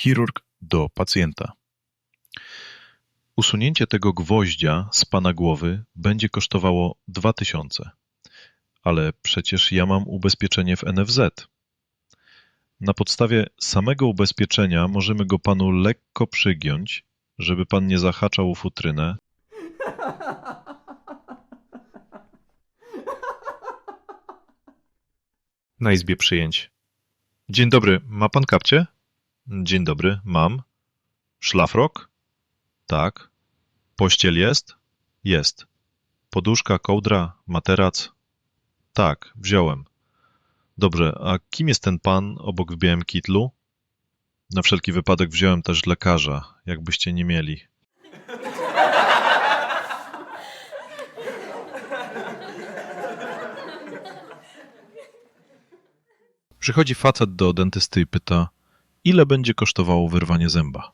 Chirurg do pacjenta. Usunięcie tego gwoździa z pana głowy będzie kosztowało dwa tysiące. Ale przecież ja mam ubezpieczenie w NFZ. Na podstawie samego ubezpieczenia możemy go panu lekko przygiąć, żeby pan nie zahaczał o futrynę. Na izbie przyjęć. Dzień dobry, ma pan kapcie? Dzień dobry, mam. Szlafrok? Tak. Pościel jest? Jest. Poduszka, kołdra, materac? Tak, wziąłem. Dobrze, a kim jest ten pan obok w białym kitlu? Na wszelki wypadek wziąłem też lekarza, jakbyście nie mieli. Przychodzi facet do dentysty i pyta, ile będzie kosztowało wyrwanie zęba?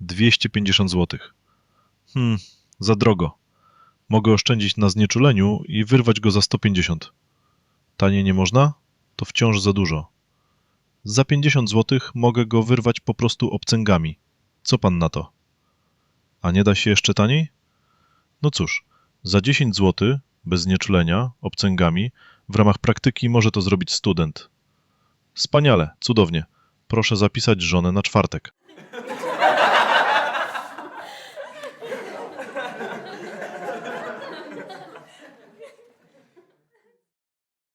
250 zł. Hmm, za drogo. Mogę oszczędzić na znieczuleniu i wyrwać go za 150. Taniej nie można? To wciąż za dużo. Za 50 zł mogę go wyrwać po prostu obcęgami. Co pan na to? A nie da się jeszcze taniej? No cóż, za 10 zł, bez znieczulenia, obcęgami, w ramach praktyki może to zrobić student. Wspaniale, cudownie. Proszę zapisać żonę na czwartek.